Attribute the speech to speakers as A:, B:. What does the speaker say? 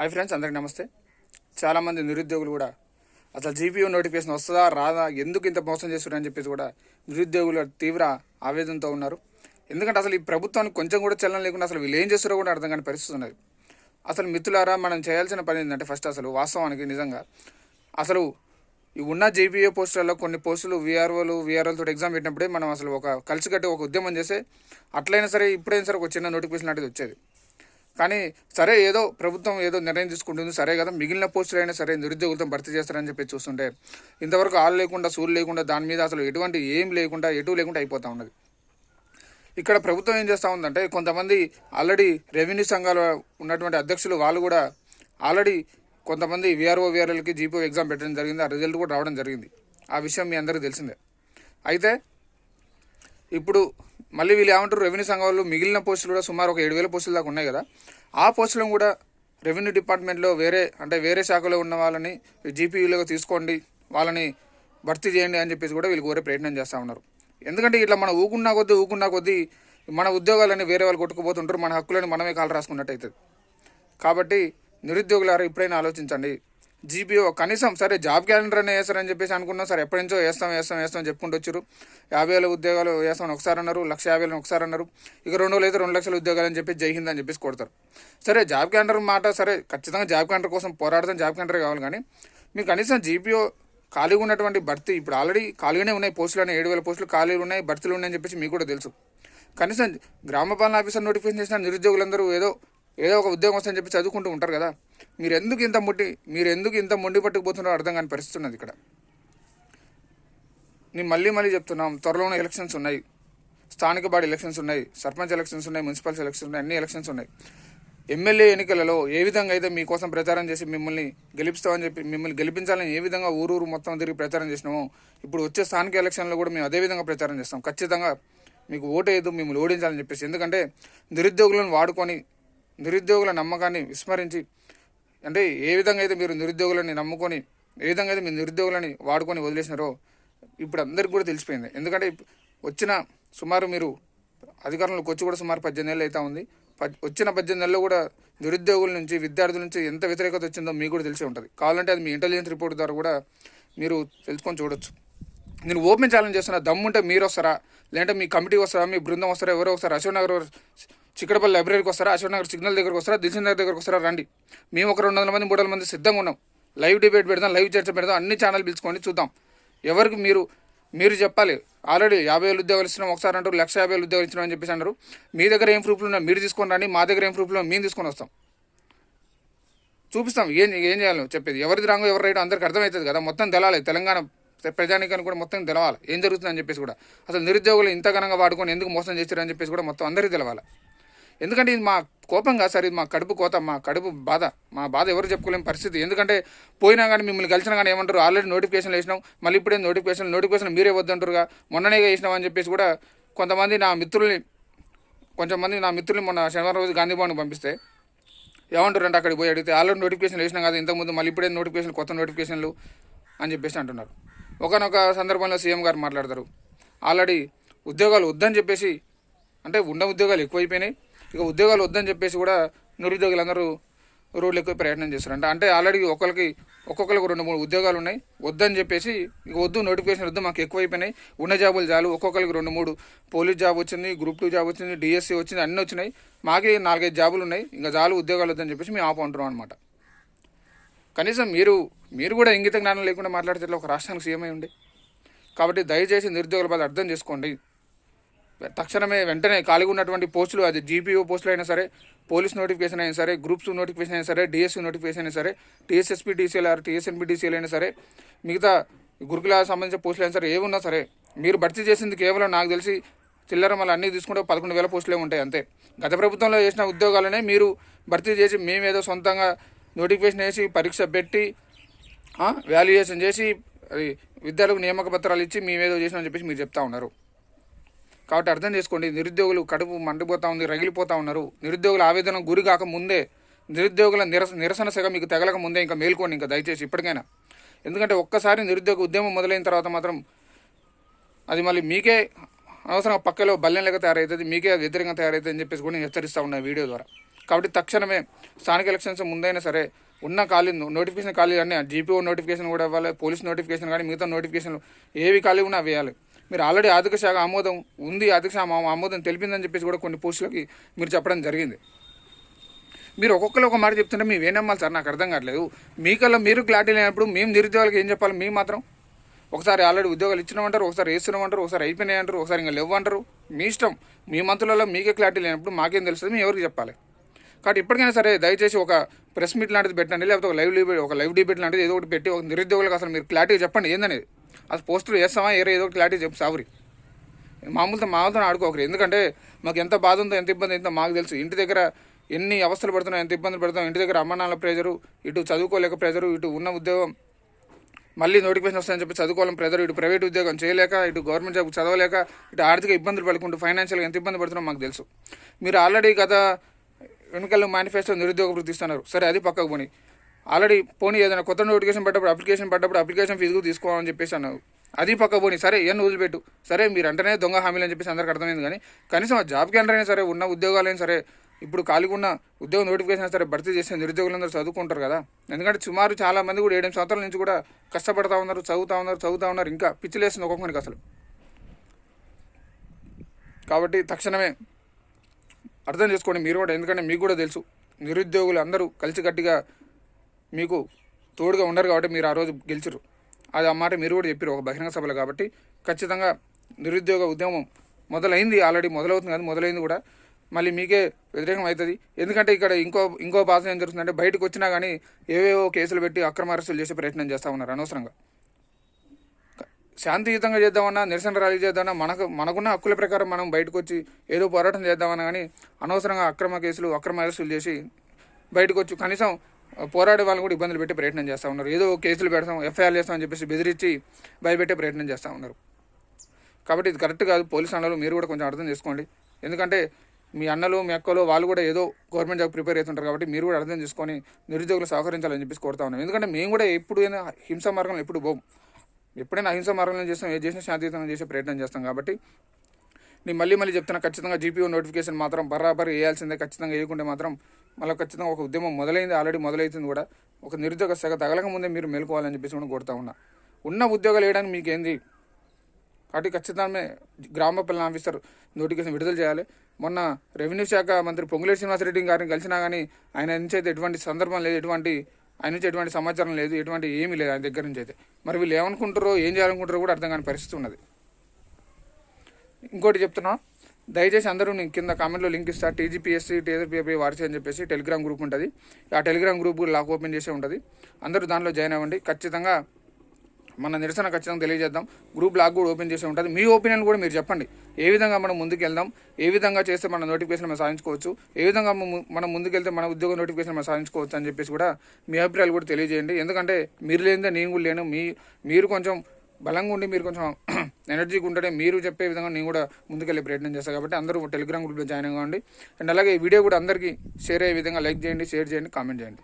A: Hi friends అందరికి నమస్తే. చాలామంది నిరుద్యోగులు కూడా అసలు జీపీఓ నోటిఫికేషన్ వస్తుందా రాదా ఎందుకు ఇంత మోసం చేస్తున్నారని చెప్పేసి కూడా నిరుద్యోగులు తీవ్ర ఆవేదనతో ఉన్నారు. ఎందుకంటే అసలు ఈ ప్రభుత్వానికి కొంచెం కూడా చలనం లేకుండా అసలు వీళ్ళు ఏం చేస్తారో కూడా అర్థం కాని పరిస్థితి ఉన్నది. అసలు మిత్రులారా మనం చేయాల్సిన పని ఏంటంటే ఫస్ట్ అసలు వాస్తవానికి నిజంగా అసలు ఈ ఉన్న జేపీఏ పోస్టులలో కొన్ని పోస్టులు వీఆర్ఓలు వీఆర్ఓలతో ఎగ్జామ్ పెట్టినప్పుడే మనం అసలు ఒక కలిసికట్టి ఒక ఉద్యమం చేస్తే అట్లయినా సరే ఇప్పుడైనా సరే ఒక చిన్న నోటిఫికేషన్ లాంటిది వచ్చేది. కానీ సరే ఏదో ప్రభుత్వం ఏదో నిర్ణయం తీసుకుంటుంది సరే కదా మిగిలిన పోస్టులు అయినా సరే నిరుద్యోగులతో భర్తీ చేస్తారని చెప్పి చూస్తుంటే ఇంతవరకు ఆలు లేకుండా సూలు లేకుండా దాని మీద అసలు ఎటువంటి ఏం లేకుండా ఎటు లేకుండా అయిపోతూ ఉన్నది. ఇక్కడ ప్రభుత్వం ఏం చేస్తూ ఉందంటే కొంతమంది ఆల్రెడీ రెవెన్యూ సంఘాలు ఉన్నటువంటి అధ్యక్షులు వాళ్ళు కూడా ఆల్రెడీ కొంతమంది విఆర్ఓ విఆర్ఎల్కి జీపీఓ ఎగ్జామ్ పెట్టడం జరిగింది ఆ రిజల్ట్ కూడా రావడం జరిగింది. ఆ విషయం మీ అందరికీ తెలిసిందే. అయితే ఇప్పుడు మళ్ళీ వీళ్ళు ఏమంటారు? రెవెన్యూ సంఘాలు మిగిలిన పోస్టులు కూడా సుమారు ఒక ఏడు వేల పోస్టుల దాకా ఉన్నాయి కదా. ఆ పోస్టులను కూడా రెవెన్యూ డిపార్ట్మెంట్లో వేరే అంటే వేరే శాఖలో ఉన్న వాళ్ళని జీపీయూలుగా తీసుకోండి వాళ్ళని భర్తీ చేయండి అని చెప్పేసి కూడా వీళ్ళు కోరే ప్రయత్నం చేస్తూ ఉన్నారు. ఎందుకంటే ఇట్లా మనం ఊకున్నా కొద్దీ ఊకున్నా కొద్దీ మన ఉద్యోగాలని వేరే వాళ్ళు కొట్టుకుపోతుంటారు మన హక్కులని మనమే కాలు రాసుకున్నట్టు అవుతుంది కాబట్టి నిరుద్యోగులారా ఇప్పుడైనా ఆలోచించండి. జీపీఓ కనీసం సరే జాబ్ క్యాలెండర్ అనే వేస్తారని చెప్పేసి అనుకున్నాం సరే ఎప్పటి నుంచో వేస్తాం వేస్తాం వేస్తాం చెప్పుకుంటూ వచ్చారు యాభై వేల ఉద్యోగాలు వేస్తామని ఒకసారి అన్నారు లక్ష యాభై వేలని ఒకసారి అన్నారు. ఇక రెండు వేలు అయితే రెండు లక్షల ఉద్యోగాలు అని చెప్పి జై హింద్ అని చెప్పేసి కొడతారు. సరే జాబ్ క్యాలెండర్ మాట సరే ఖచ్చితంగా జాబ్ క్యాలెండర్ కోసం పోరాడతాం జాబ్ క్యాలెండర్ కావాలి కానీ మీకు కనీసం జీపీఓ ఖాళీగా ఉన్నటువంటి భర్తీ ఇప్పుడు ఆల్రెడీ ఖాళీగానే ఉన్నాయి పోస్టులు అని ఏడు వేల పోస్టులు ఖాళీలు ఉన్నాయి భర్తీలు ఉన్నాయని చెప్పేసి మీకు కూడా తెలుసు. కనీసం గ్రామ పాలన ఆఫీసర్ నోటిఫికేషన్ చేసిన నిరుద్యోగులందరూ ఏదో ఏదో ఒక ఉద్యోగం వస్తుందని చెప్పి చదువుకుంటూ ఉంటారు కదా. మీరు ఎందుకు ఇంత ముట్టి మీరు ఎందుకు ఇంత మొండి పట్టుకుపోతున్నారో అర్థం కాని పరిస్థితి ఉన్నది ఇక్కడ. నేను మళ్ళీ మళ్ళీ చెప్తున్నాం త్వరలోనే ఎలక్షన్స్ ఉన్నాయి. స్థానిక బాడీ ఎలక్షన్స్ ఉన్నాయి సర్పంచ్ ఎలక్షన్స్ ఉన్నాయి మున్సిపల్ ఎలక్షన్స్ ఉన్నాయి అన్ని ఎలక్షన్స్ ఉన్నాయి. ఎమ్మెల్యే ఎన్నికలలో ఏ విధంగా అయితే మీకోసం ప్రచారం చేసి మిమ్మల్ని గెలిపిస్తామని చెప్పి మిమ్మల్ని గెలిపించాలని ఏ విధంగా ఊరూరు మొత్తం తిరిగి ప్రచారం చేసినామో ఇప్పుడు వచ్చే స్థానిక ఎలక్షన్లో కూడా మేము అదే విధంగా ప్రచారం చేస్తాం. ఖచ్చితంగా మీకు ఓటేయదు మిమ్మల్ని ఓడించాలని చెప్పేసి. ఎందుకంటే నిరుద్యోగులను వాడుకొని నిరుద్యోగుల నమ్మకాన్ని విస్మరించి అంటే ఏ విధంగా అయితే మీరు నిరుద్యోగులని నమ్ముకొని ఏ విధంగా అయితే మీరు నిరుద్యోగులని వాడుకొని వదిలేసినారో ఇప్పుడు అందరికి కూడా తెలిసిపోయింది. ఎందుకంటే వచ్చిన సుమారు మీరు అధికారంలోకి వచ్చి కూడా సుమారు పద్దెనిమిది నెలలు అయితే ఉంది. పద్- వచ్చిన పద్దెనిమిది నెలల్లో కూడా నిరుద్యోగుల నుంచి విద్యార్థుల నుంచి ఎంత వ్యతిరేకత వచ్చిందో మీకు కూడా తెలిసే ఉంటుంది. కావాలంటే అది మీ ఇంటెలిజెన్స్ రిపోర్ట్ ద్వారా కూడా మీరు తెలుసుకొని చూడొచ్చు. నేను ఓపెన్ ఛాలెంజ్ చేస్తున్నా దమ్ముంటే మీరు వస్తారా? లేదంటే మీ కమిటీ వస్తారా? మీ బృందం వస్తారా? ఎవరో వస్తారా అశోక్ నగర్ చిక్కడపల్లి లైబ్రరీకి వస్తారా అశోక్ నగర్ సిగ్నల్ దగ్గరకు వస్తారా దిల్సుఖ్ నగర్ దగ్గరకు వస్తారా రండి. మేము ఒక రెండు వందల మంది మూడు వందల మంది సిద్ధంగా ఉన్నాం. లైవ్ డిబేట్ పెడదాం లైవ్ చర్చ పెడదాం అన్ని ఛానల్ పిలుచుకొని చూద్దాం. ఎవరికి మీరు మీరు చెప్పాలి. ఆల్రెడీ యాభై వేలు ఉద్యోగాలు ఇస్తున్నాం ఒకసారి అంటారు లక్ష యాభై వేలు ఉద్యోగాలు ఇచ్చినాం అని చెప్పేసి అంటారు. మీ దగ్గర ఏం ప్రూఫ్లు ఉన్నాయి? మీరు తీసుకొని రండి మా దగ్గర ఏం ప్రూఫ్లు ఉన్నాయి? మేము తీసుకొని వస్తాం. చూపిస్తాం ఏం ఏం చేయాలో చెప్పేది. ఎవరిది రాంగో ఎవరు రైట్ అందరికి అర్థమవుతుంది కదా. మొత్తం తెలాలి. తెలంగాణ ప్రజానికానికి కూడా మొత్తం తెలవాలి. ఏం జరుగుతుందని చెప్పేసి కూడా. అసలు నిరుద్యోగులు ఇంత ఘనంగా వాడుకొని ఎందుకు మోసం చేశారని చెప్పేసి కూడా మొత్తం అందరికీ తెలవాలి. ఎందుకంటే ఇది మా కోపం కాదు సార్ ఇది మా కడుపు కోత మా కడుపు బాధ. మా బాధ ఎవరు చెప్పుకోలేని పరిస్థితి. ఎందుకంటే పోయినా కానీ మిమ్మల్ని కలిసినా కానీ ఏమంటారు? ఆల్రెడీ నోటిఫికేషన్లు వేసినాం. మళ్ళీ ఇప్పుడే నోటిఫికేషన్ నోటిఫికేషన్ మీరే వద్దంటారుగా. మొన్ననే వేసినాం అని చెప్పేసి కూడా కొంతమంది నా మిత్రుల్ని కొంచెం మంది నా మిత్రుల్ని మొన్న శనివారం రోజు గాంధీ భవన్కి పంపిస్తే ఏమంటారు అంటే అక్కడికి పోయి అడిగితే ఆల్రెడీ నోటిఫికేషన్ వేసినాం కదా ఇంతకుముందు మళ్ళీ ఇప్పుడే నోటిఫికేషన్ కొత్త నోటిఫికేషన్లు అని చెప్పేసి అంటున్నారు. ఒకనొక సందర్భంలో సీఎం గారు మాట్లాడతారు. ఆల్రెడీ ఉద్యోగాలు వద్దని చెప్పేసి అంటే ఉన్న ఉద్యోగాలు ఎక్కువైపోయినాయి. ఇక ఉద్యోగాలు వద్దని చెప్పేసి కూడా నిరుద్యోగులందరూ రోడ్లు ఎక్కువ ప్రయత్నం చేస్తారంట అంటే ఆల్రెడీ ఒకరికి ఒక్కొక్కరికి రెండు మూడు ఉద్యోగాలు ఉన్నాయి. వద్దని చెప్పేసి ఇక వద్దు నోటిఫికేషన్ వద్దు మాకు ఎక్కువైపోయినాయి. ఉన్న జాబులు చాలు. ఒక్కొక్కరికి రెండు మూడు పోలీస్ జాబ్ వచ్చింది గ్రూప్ టూ జాబ్ వచ్చింది డిఎస్సి వచ్చింది అన్నీ వచ్చినాయి. మాకే నాలుగైదు జాబులు ఉన్నాయి. ఇంకా చాలు ఉద్యోగాలు వద్దని చెప్పేసి మేము ఆపు అనమాట కనీసం మీరు మీరు కూడా ఇంగిత జ్ఞానం లేకుండా మాట్లాడితే ఒక రాష్ట్రానికి సీఎం అయి కాబట్టి దయచేసి నిరుద్యోగుల బాధ అర్థం చేసుకోండి. తక్షణమే వెంటనే ఖాళీగా ఉన్నటువంటి పోస్టులు అది జీపీఓ పోస్టులు అయినా సరే పోలీస్ నోటిఫికేషన్ అయినా సరే గ్రూప్స్ నోటిఫికేషన్ అయినా సరే డిఎస్సీ నోటిఫికేషన్ అయినా సరే టీఎస్ఎస్పీ డీసీఎల్ఆర్ టీఎస్ఎన్పీ డీసీఎల్ అయినా సరే మిగతా గురుకుల సంబంధించిన పోస్టులు అయినా సరే ఏమున్నా సరే మీరు భర్తీ చేసింది కేవలం నాకు తెలిసి చిల్లర మళ్ళీ అన్నీ తీసుకుంటే పదకొండు వేల పోస్టులే ఉంటాయి అంతే. గత ప్రభుత్వంలో చేసిన ఉద్యోగాలనే మీరు భర్తీ చేసి మేమేదో సొంతంగా నోటిఫికేషన్ వేసి పరీక్ష పెట్టి వాల్యుయేషన్ చేసి అది విద్యార్థులకు నియామక పత్రాలు ఇచ్చి మేమేదో చేసినామని చెప్పేసి మీరు చెప్తా ఉన్నారు. కాబట్టి అర్థం చేసుకోండి నిరుద్యోగులు కడుపు మండిపోతూ ఉంది రగిలిపోతా ఉన్నారు. నిరుద్యోగుల ఆవేదన గురి కాక ముందే నిరుద్యోగుల నిరస నిరసన సెగ మీకు తగలక ముందే ఇంకా మేల్కోండి ఇంకా దయచేసి ఇప్పటికైనా. ఎందుకంటే ఒక్కసారి నిరుద్యోగ ఉద్యమం మొదలైన తర్వాత మాత్రం అది మళ్ళీ మీకే అవసరం పక్కలో బల్లెం లెక్క తయారవుతుంది మీకే అది వ్యతిరేకంగా తయారవుతుంది అని చెప్పేసి కూడా నేను హెచ్చరిస్తా ఉన్నాను వీడియో ద్వారా. కాబట్టి తక్షణమే స్థానిక ఎలక్షన్స్ ముందైనా సరే ఉన్న ఖాళీ నోటిఫికేషన్ ఖాళీ అన్నీ జీపీఓ నోటిఫికేషన్ కూడా ఇవ్వాలి పోలీస్ నోటిఫికేషన్ కానీ మిగతా నోటిఫికేషన్లు ఏవి ఖాళీ ఉన్నా వేయాలి. మీరు ఆల్రెడీ ఆర్థిక శాఖ ఆమోదం ఉంది ఆర్థిక శాఖ ఆమోదం తెలిపిందని చెప్పేసి కూడా కొన్ని పోస్టులకి మీరు చెప్పడం జరిగింది. మీరు ఒక్కొక్కరు ఒక మాట చెప్తుంటే మేము ఏం నమ్మాలి సార్ నాకు అర్థం కావట్లేదు. మీకల్లా మీరు క్లారిటీ లేనప్పుడు మేము నిరుద్యోగులకు ఏం చెప్పాలి? మేము మాత్రం? ఒకసారి ఆల్రెడీ ఉద్యోగాలు ఇచ్చినామంటారు ఒకసారి వేస్తున్నామంటారు ఒకసారి అయిపోయినాయి అంటారు ఒకసారి ఇంకా లేవు అంటారు మీ ఇష్టం. మీ మంత్రులలో మీకే క్లారిటీ లేనప్పుడు మాకేం తెలుస్తుంది? మేము ఎవరికి చెప్పాలి? కాబట్టి ఇప్పటికైనా సరే దయచేసి ఒక ప్రెస్ మీట్ లాంటిది పెట్టండి లేకపోతే ఒక లైవ్ డిబేట్ ఒక లైవ్ డిబేట్ లాంటిది ఏదో ఒకటి పెట్టి ఒక నిరుద్యోగులకు అసలు మీరు క్లారిటీ చెప్పండి. ఏందనేది? అసలు పోస్టులు వేస్తామా ఏరే ఏదో క్లారిటీ చెప్పు సావురి. మామూలుతో మామూలుతో ఆడుకోకరు. ఎందుకంటే మాకు ఎంత బాధ ఉందో ఎంత ఇబ్బంది ఉందో మాకు తెలుసు. ఇంటి దగ్గర ఎన్ని అవస్థలు పడుతున్నాయి ఎంత ఇబ్బంది పడుతున్నాం ఇంటి దగ్గర అమ్మ ప్రెజరు ఇటు చదువుకోలేక ప్రెజరు ఇటు ఉన్న ఉద్యోగం మళ్ళీ నోటిఫికేషన్ వస్తాయని చెప్పి చదువుకోవాలని ప్రెజర్ ఇటు ప్రైవేట్ ఉద్యోగం చేయలేక ఇటు గవర్నమెంట్ జాబ్ చదవలేక ఇటు ఆర్థిక ఇబ్బందులు పడుకుంటూ ఫైనాన్షియల్గా ఎంత ఇబ్బంది పడుతున్నాం మాకు తెలుసు. మీరు ఆల్రెడీ గత ఎన్నికల్లో మేనిఫెస్టో నిరుద్యోగ వృత్తిస్తున్నారు సరే అది పక్కకు పోనీ. ఆల్రెడీ పోనీ ఏదైనా కొత్త నోటిఫికేషన్ పడ్డప్పుడు అప్లికేషన్ పడ్డప్పుడు అప్లికేషన్ ఫీజు కూడా తీసుకోవాలని చెప్పేసి అన్నారు అది పక్క పోనీ సరే ఇవన్నీ వదిలిపెట్టు. సరే మీరు అంటేనే దొంగ హామీలు అని చెప్పేసి అందరికి అర్థమైంది కానీ కనీసం ఆ జాబ్ క్యాండర్ అయినా సరే ఉన్న ఉద్యోగాలైనా సరే ఇప్పుడు ఖాళీగా ఉన్న ఉద్యోగ నోటిఫికేషన్ సరే భర్తీ చేసే నిరుద్యోగులందరూ చదువుకుంటారు కదా. ఎందుకంటే సుమారు చాలా మంది కూడా ఏడెనిమిది సంవత్సరాల నుంచి కూడా కష్టపడతా ఉన్నారు చదువుతా ఉన్నారు చదువుతా ఉన్నారు ఇంకా పిచ్చిలేస్తుంది ఒక్కొక్కరికి అసలు. కాబట్టి తక్షణమే అర్థం చేసుకోండి మీరు కూడా ఎందుకంటే మీకు కూడా తెలుసు నిరుద్యోగులు అందరూ కలిసికట్టుగా మీకు తోడుగా ఉండరు కాబట్టి మీరు ఆ రోజు గెలిచరు అది ఆ మాట మీరు కూడా చెప్పారు ఒక బహిరంగ సభలో కాబట్టి. ఖచ్చితంగా నిరుద్యోగ ఉద్యమం మొదలైంది ఆల్రెడీ మొదలవుతుంది కానీ మొదలైంది కూడా. మళ్ళీ మీకే వ్యతిరేకం అవుతుంది. ఎందుకంటే ఇక్కడ ఇంకో ఇంకో భాషను ఏం జరుగుతుందంటే బయటకు వచ్చినా కానీ ఏవేవో కేసులు పెట్టి అక్రమ అరెస్టులు చేసే ప్రయత్నం చేస్తూ ఉన్నారు అనవసరంగా. శాంతియుతంగా చేద్దామన్నా నిరసన ర్యాలీ చేద్దామన్నా మనకు మనకున్న హక్కుల ప్రకారం మనం బయటకు వచ్చి ఏదో పోరాటం చేద్దామన్నా కానీ అనవసరంగా అక్రమ కేసులు అక్రమ అరెస్టులు చేసి బయటకు వచ్చి కనీసం పోరాడే వాళ్ళు కూడా ఇబ్బందులు పెట్టే ప్రయత్నం చేస్తూ ఉన్నారు. ఏదో కేసులు పెడతాం ఎఫ్ఐఆర్ చేస్తాం అని చెప్పేసి బెదిరించి భయపెట్టే ప్రయత్నం చేస్తూ ఉన్నారు. కాబట్టి ఇది కరెక్ట్ కాదు. పోలీస్ అన్నలు మీరు కూడా కొంచెం అర్థం చేసుకోండి. ఎందుకంటే మీ అన్నలు మీ అక్కలు వాళ్ళు కూడా ఏదో గవర్నమెంట్ జాబ్ ప్రిపేర్ అవుతుంటారు కాబట్టి మీరు కూడా అర్థం చేసుకొని నిరుద్యోగులు సహకరించాలని చెప్పేసి కోరుతా ఉన్నాం. ఎందుకంటే మేము కూడా ఎప్పుడు అయినా హింస మార్గంలో ఎప్పుడు పోం. ఎప్పుడైనా అహింస మార్గంలో చేస్తాం ఏ చేసినా శాంతియుతంగా చేసే ప్రయత్నం చేస్తాం కాబట్టి నేను మళ్ళీ మళ్ళీ చెప్తున్నా ఖచ్చితంగా జీపీఓ నోటిఫికేషన్ మాత్రం బరాబర్ వేయాల్సిందే. ఖచ్చితంగా వేయకుంటే మాత్రం మళ్ళీ ఖచ్చితంగా ఒక ఉద్యమం మొదలైంది ఆల్రెడీ మొదలైతుంది కూడా. ఒక నిరుద్యోగ శాఖ తగలక ముందే మీరు మేలుకోవాలని చెప్పేసి కూడా కోరుతా ఉన్నా. ఉన్న ఉద్యోగాలు వేయడానికి మీకు ఏంది? కాబట్టి ఖచ్చితంగా గ్రామ పాలన ఆఫీసర్ నోటిఫికేషన్ విడుదల చేయాలి. మొన్న రెవెన్యూ శాఖ మంత్రి పొంగులేటి శ్రీనివాసరెడ్డి గారిని కలిసినా కానీ ఆయన నుంచి అయితే ఎటువంటి సందర్భం లేదు ఎటువంటి ఆయన నుంచి ఎటువంటి సమాచారం లేదు ఎటువంటి ఏమీ లేదు ఆయన దగ్గర నుంచి అయితే. మరి వీళ్ళు ఏమనుకుంటారో ఏం చేయాలనుకుంటారో కూడా అర్థం కాని పరిస్థితి ఉన్నది. ఇంకోటి చెప్తున్నా దయచేసి అందరూ నేను కింద కామెంట్లో లింక్ ఇస్తా. టీజీపీఎస్సీ టీజీపీఐ వార్సీ అని చెప్పేసి టెలిగ్రామ్ గ్రూప్ ఉంటుంది. ఆ టెలిగ్రామ్ గ్రూప్ లాక్ ఓపెన్ చేసే ఉంటుంది. అందరూ దానిలో జాయిన్ అవ్వండి. ఖచ్చితంగా మన నిరసన ఖచ్చితంగా తెలియజేద్దాం. గ్రూప్ లాగ్ కూడా ఓపెన్ చేసి ఉంటుంది. మీ ఒపీనియన్ కూడా మీరు చెప్పండి. ఏ విధంగా మనం ముందుకు వెళ్దాం ఏ విధంగా చేస్తే మన నోటిఫికేషన్ మనం సాధించుకోవచ్చు? ఏ విధంగా మనం ముందుకెళ్తే మన ఉద్యోగ నోటిఫికేషన్ మనం సాధించుకోవచ్చు అని చెప్పేసి కూడా మీ అభిప్రాయాలు కూడా తెలియజేయండి. ఎందుకంటే మీరు లేనిదే నేను కూడా లేను. మీ మీరు కొంచెం బలంగా ఉండి మీరు కొంచెం ఎనర్జీగా ఉంటేనే మీరు చెప్పే విధంగా నేను కూడా ముందుకెళ్ళే ప్రయత్నం చేస్తాను కాబట్టి అందరూ టెలిగ్రామ్ గ్రూప్లో జాయిన్ అవ్వండి. అండ్ అలాగే ఈ వీడియో కూడా అందరికీ షేర్ అయ్యే విధంగా లైక్ చేయండి షేర్ చేయండి కామెంట్ చేయండి.